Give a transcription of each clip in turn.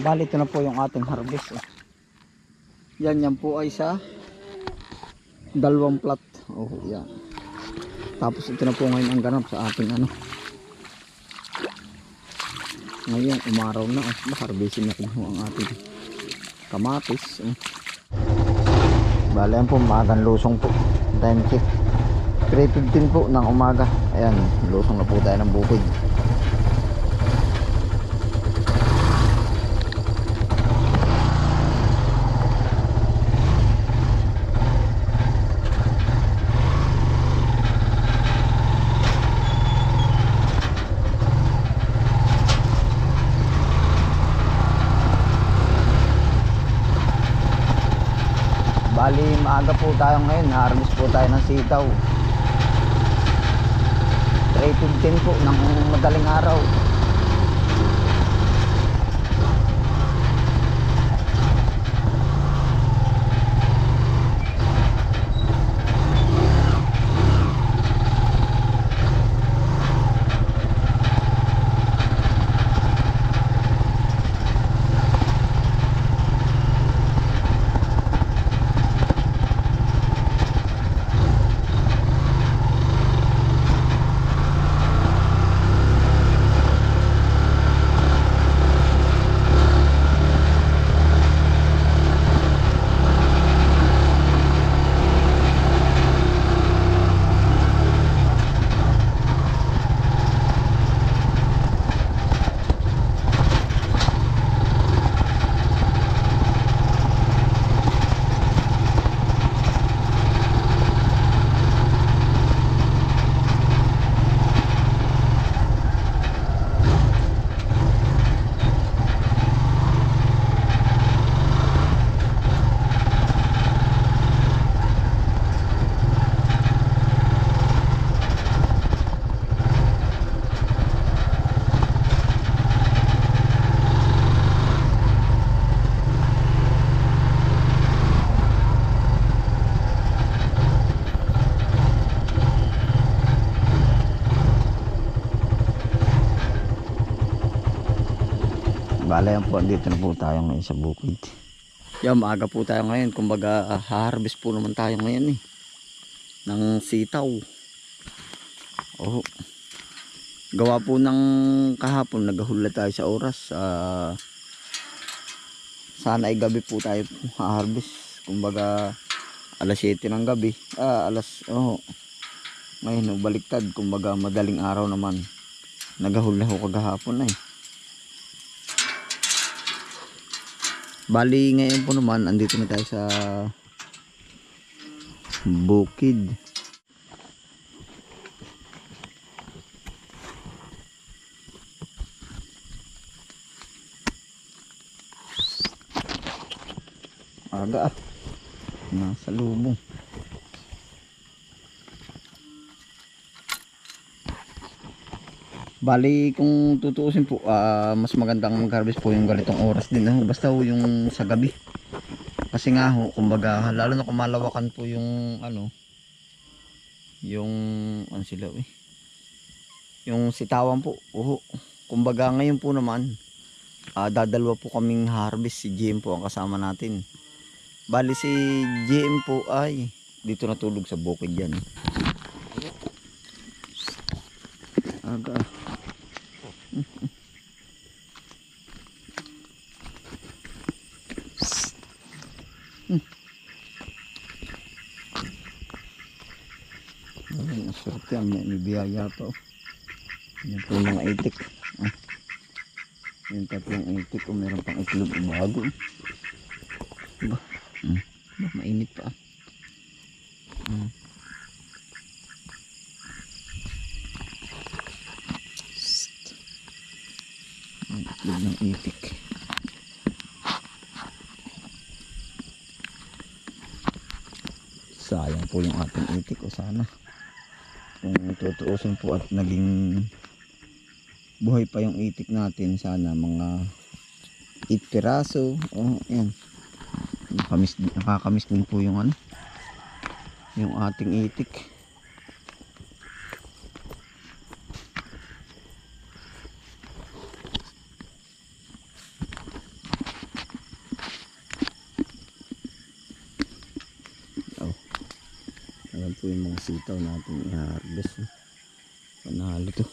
Bali, ito na po yung ating harvest. Oh. Yan, yan po ay sa dalawang plat. Oh, yan. Tapos ito na po ngayon ang ganap sa ating ano. Ngayon, umaraw na. Oh. Harvestin na po ang ating kamatis. Oh. Bali, yan po, magang lusong po. Time check. 3.15 po ng umaga. Ayan, lusong na po tayo ng bukid. Maaga po tayo ngayon. Harvest po tayo ng sitaw. 3.15 po ng madaling araw. Bala yan po, dito na po tayo ngayon sa bukid. Yan, maaga po tayo ngayon. Kumbaga, ah, harvest po naman tayo ngayon eh. Ng sitaw. Oh. Gawa po ng kahapon, naghahula tayo sa oras. Ah, sana ay gabi po tayo harvest. Kumbaga, alas 7 ng gabi. Ah, alas, oh. Ngayon, baliktad. Kumbaga, madaling araw naman. Naghahula ko kagahapon na eh. Bali ngayon po naman andito na tayo sa bukid. Aga ah. Nasa lubong. Bali, kung tutuusin po, ah, mas magandang mag-harvest po yung ganitong oras din. ah. Basta ho yung sa gabi. Kasi nga ho, kumbaga, lalo na kung malawakan po yung, ano, yung, ano sila eh, yung sitawan po. Uho. Kumbaga, ngayon po naman, ah, dadalwa po kaming harvest. Si GM po ang kasama natin. Bali, si GM po ay, dito natulog sa bukid yan. Aga. ah. Ay, ang swerte yan. May, may biyaya pa. Oh. Yan po mga itik. Ah. Yung tatlong itik. O meron pang itlog bago. Ba? Hmm. Ba, mainit pa. ah. Hmm. Ang ng itik. Sayang po yung ating itik o sana kung tutuusin po at naging buhay pa yung itik natin sana mga 8 piraso oh yan. Nakamiss, nakakamiss din po yung ano yung ating itik po yung mga sitaw natin i-harvest. Panalo to.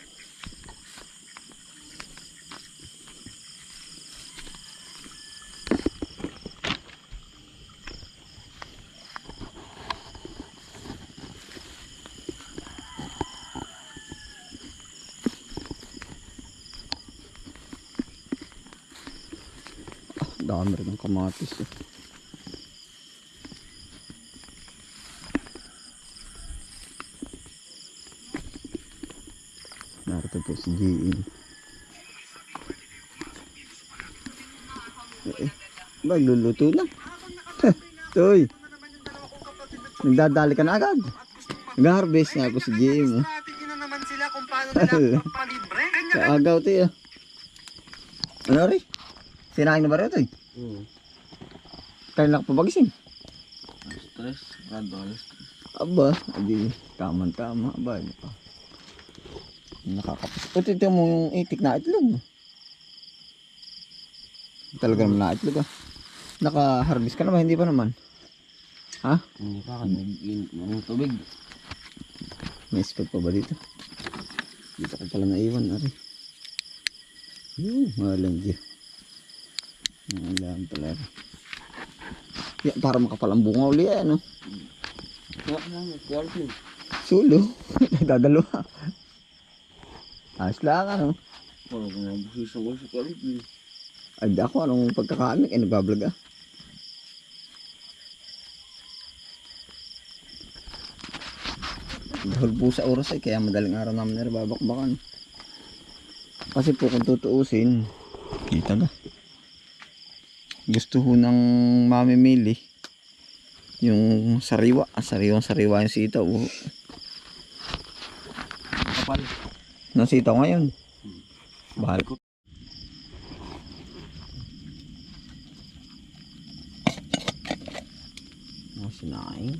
Dami rin ng kamatis eh. Eh, magluluto na. Toy. Nagdadali ka na agad. Nag-harvest nga po si mo. Strategy na naman sila kung paano nila palibre. Agaw tayo. Ano rin? Sinaing na ba rin ito eh? Oo. Kailan ka pabagising? Stress. Rado, stress. Aba, adi kaman tama. Aba, pa? Nakakapos. O, titiyo mo yung itik na itlog. Talaga naman na itlog ah. Naka-harvest ka naman, hindi pa naman. Ha? Hindi pa kasi nag-init mo ng tubig. May spot pa ba dito? Dito ko pala naiwan, ari. Yung, walang diyo. Walang pala. Ya, para makapal ang bunga uli eh, ano? Sulo. Nagdadalawa. Ayos lang, ano? Parang kung nabusisa ko sa quality. Ay, di ako, anong pagkakaamik? Eh, nagbablog ah. Dahil po sa oras ay kaya madaling araw namin nababakbakan. Kasi po kung tutuusin, kita na. Gusto ho ng mamimili yung sariwa. Sariwang sariwa yung sitaw. Kapal. Nang sitaw ngayon. Bahal ko. Mga sinaing.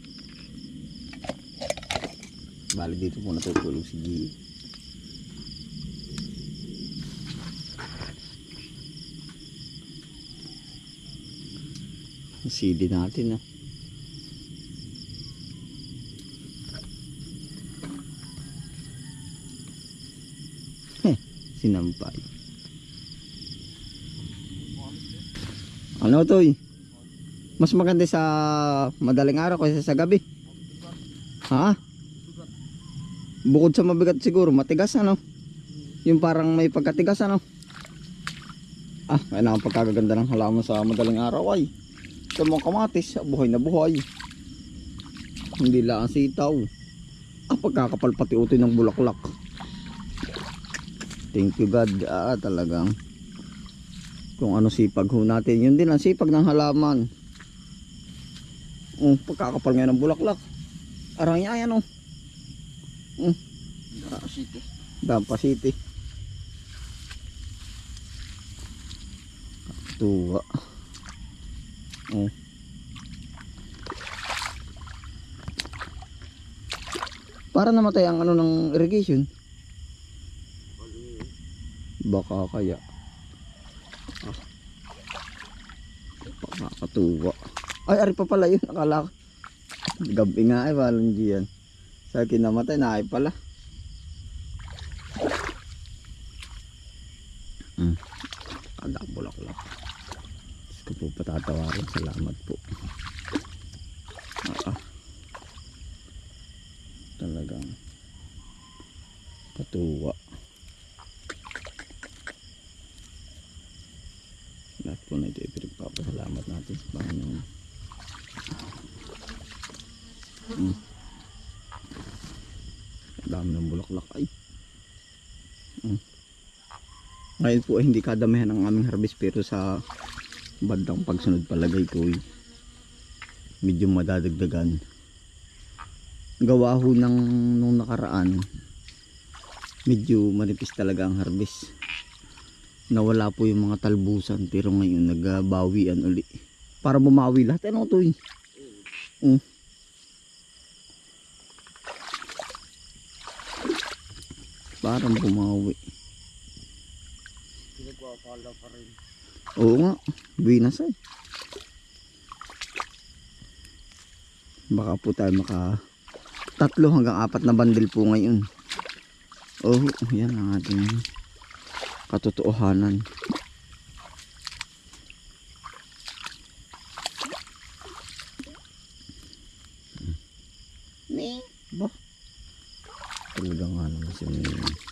Bali dito po natutulog si G. Ang CD natin ah. Sinampay. Ano to Mas maganda sa madaling araw kaysa sa gabi. Ha? Bukod sa mabigat siguro, matigas ano? Yung parang may pagkatigas ano? Ah, kailangan pagkagaganda ng halaman sa madaling araw ay. Ito mga kamatis, buhay na buhay. Hindi lang ang sitaw. Ah, pagkakapal pati utoy ng bulaklak. Thank you God. Ah, talagang kung ano sipag ho natin. Yun din ang sipag ng halaman. Oh, pagkakapal ngayon ng bulaklak. Arang yan, ano? City. Dampa City. Tuwa. Oh. Para namatay ang ano ng irrigation. Baka kaya. Ah. Pakakatuwa. Ay, ari pa pala yun. Akala ko. Gabi nga ay, walang diyan. Sa akin namatay, na ay pala. Hmm. Kada bulaklak. Diyos ko po patatawarin. Salamat po. Ah, ah. Talagang katuwa. Po na ito ipinagpapasalamat natin sa Panginoon. Hmm. Dami ng bulaklak ay. Hmm. Ngayon po ay hindi kadamihan ang aming harvest pero sa bandang pagsunod palagay ko ay medyo madadagdagan. Gawa ho ng nung nakaraan medyo manipis talaga ang harvest. Nawala po yung mga talbusan pero ngayon nagbawian uli. Para bumawi lahat ano to eh. Mm. Parang bumawi. Pinagpapala pa rin. Oo nga, binas ay. Baka po tayo maka Tatlo hanggang apat na bandil po ngayon. Oh, yan ang ating katotohanan. Ba? Talaga nga naman si Ming.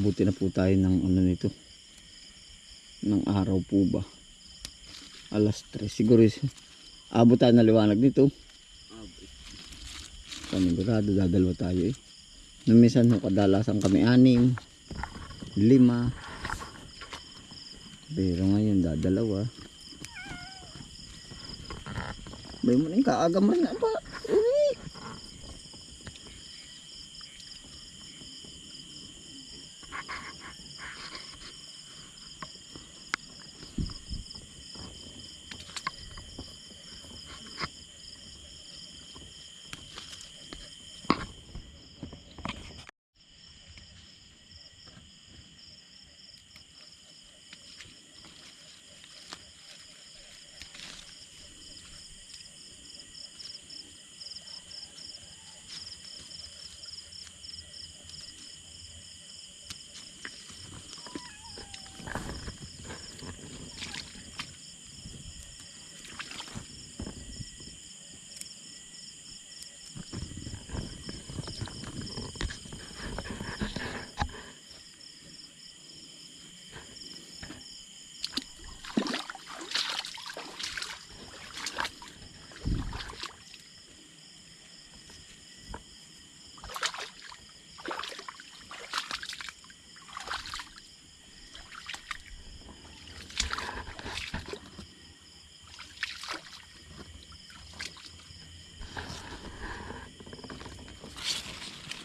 Aabuti na po tayo ng ano nito. Ng araw po ba? Alas 3. Siguro is, abot tayo na liwanag nito. Panigurado, dadalawa tayo eh. Nung minsan ho, kadalasan kami anim, lima. Pero ngayon, dadalawa. Bay mo na yung kaaga rin na ba? Uwi!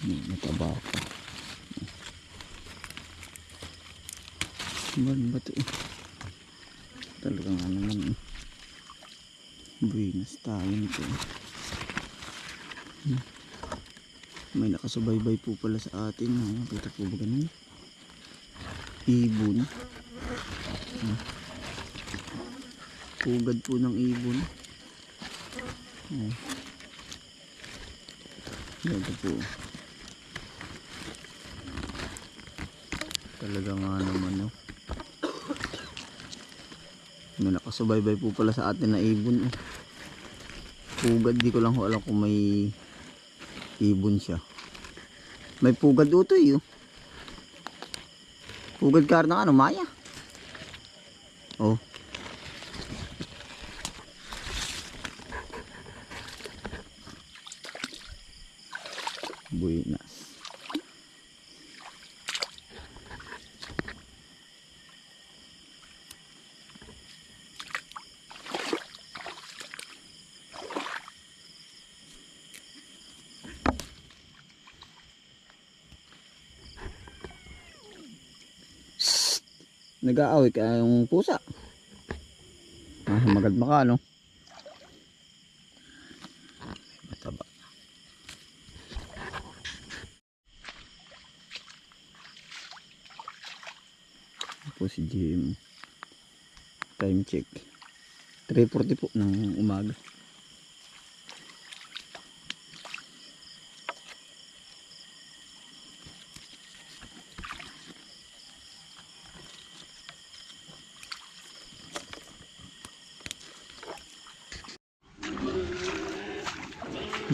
May mataba pa. Ban ba ito? Talagang ano naman. eh. Buenas tayo nito. Hmm. May nakasubaybay po pala sa atin. Ha? Nakita po ba ganun? Ibon. Hmm. Po ng ibon. Oh. Ito po. Talaga nga naman no. May nakasubaybay po pala sa atin na ibon. Oh. Pugad, di ko lang ho alam kung may ibon siya. May pugad utoy oh. Pugad ka ng ano, Maya. Oh. Buenas. Shhh! Nag-aaway ka yung pusa. Ah, magadma ka, no? Mataba. Ito po si Jim. Time check. 3.40 po ng umaga.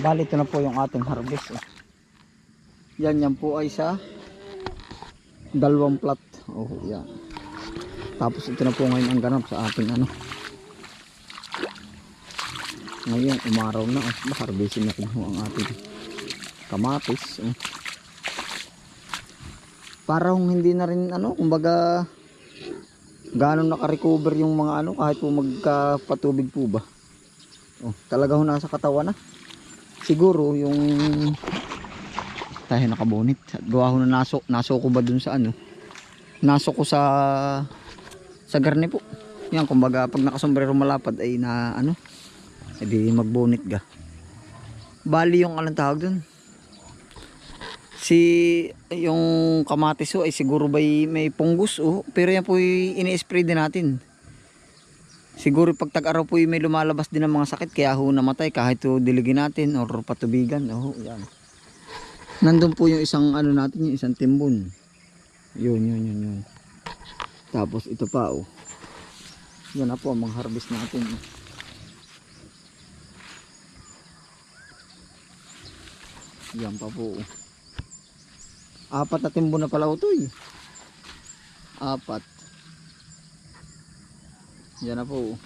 Bali ito na po yung ating harvest. Oh. Yan yan po ay sa dalawang plat. Oh, yan. Tapos ito na po ngayon ang ganap sa ating ano. Ngayon umaraw na. Oh. Harvestin na po ang ating kamatis. Oh. Parang hindi na rin ano, kumbaga gaano naka-recover yung mga ano kahit po magkapatubig po ba. Oh, talaga ho nasa katawan na siguro yung tayo nakabonit gawa ko na naso naso ko ba dun sa ano naso ko sa sa garne po yan kumbaga pag nakasombrero malapad ay na ano edi magbonit ga Bali yung anong tawag dun? Si yung kamatis ay siguro ba may pungus oh. Pero yan po ini-spray din natin. Siguro pag tag-araw po may lumalabas din ng mga sakit kaya ho namatay kahit ho diligin natin or patubigan. Oh, yan. Nandun po yung isang ano natin, yung isang timbun. Yun, yun, yun, yun. Tapos ito pa oh. Yan na po ang mga harvest natin. oh. Yan pa po. oh. Apat na timbo na pala ito eh. Apat. Yan na po.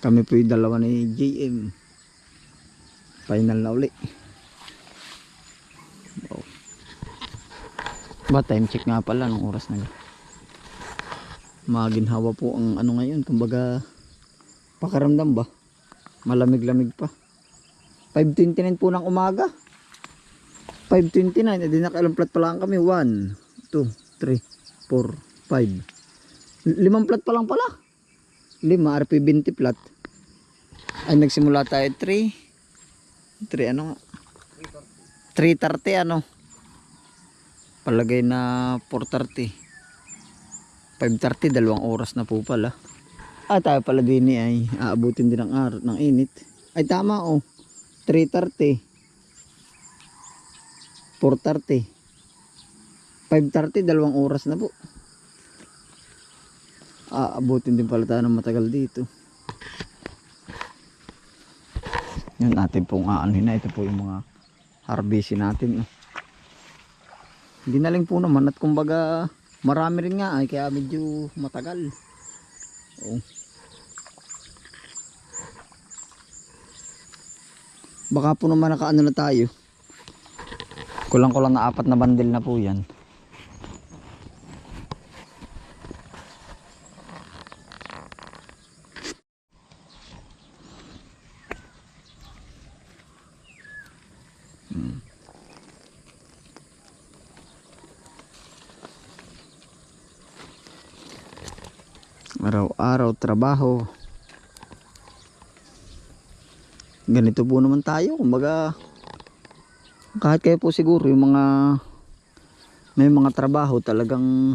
Kami po yung dalawa ni JM. Final na uli. Wow. Ba time check nga pala nung oras na. Maginhawa po ang ano ngayon. Kumbaga pakaramdam ba? Malamig-lamig pa. 5.29 po ng umaga. 5.29. Hindi nakailang plat pa lang kami. 1, 2, 3, 4, 5. Limang plat pa lang pala. Lima, RP20 plat. Ay, nagsimula tayo 3. 3 ano nga? 3.30 ano? Palagay na 4.30. 5.30, dalawang oras na po pala. Ah, tayo pala din eh, ay aabutin din ng araw, ng init. Ay tama oh. 3.30. 4.30. 5.30, dalawang oras na po. Aabutin din pala tayo ng matagal dito. Yun natin pong aanin na. Ito po yung mga harvestin natin. Hindi na lang po naman at kumbaga marami rin nga ay kaya medyo matagal. Oh. Baka po naman nakaano na tayo. Kulang-kulang na apat na bandil na po yan. Araw-araw trabaho. Ganito po naman tayo. Kumbaga, kahit kayo po siguro yung mga may mga trabaho talagang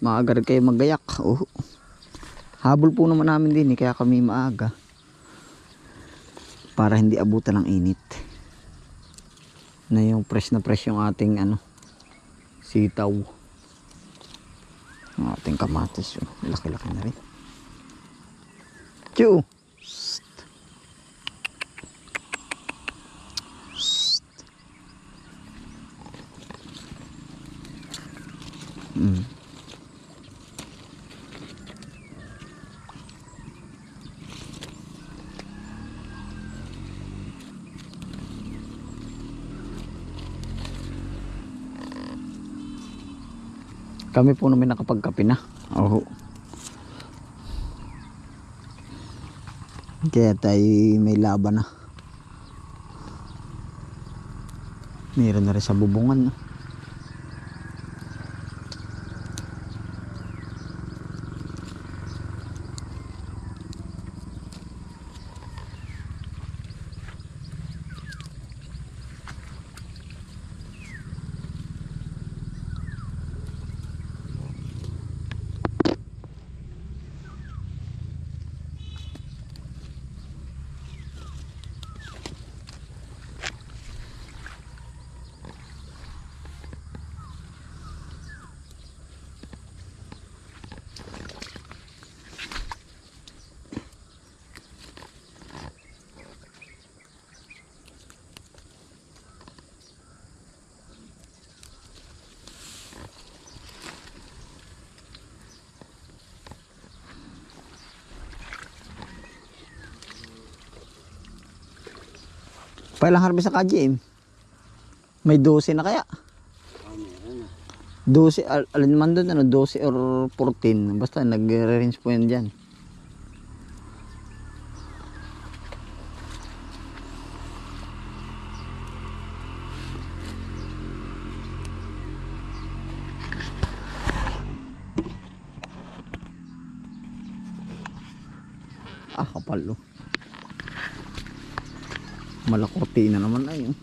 maaga kayo magayak. Oh. Habol po naman namin din eh, kaya kami maaga. Para hindi abutan ng init. Na yung fresh na fresh yung ating ano, sitaw. Ang ating kamatis. Oh. Laki-laki na rin. Chew! Mm. Kami po namin nakapagkape na. Oo. Kaya tayo may laban na. Meron na rin sa bubungan. No? Pailang harvest sa KGM? May 12 na kaya? 12, al alin man doon, ano, 12 or 14. Basta nag-range po yan dyan. Ah, kapal oh. Malakorti na naman ay oh.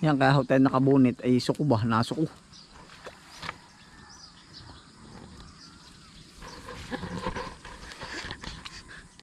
Yan kaya ho tayo ay suko ba? Nasuko.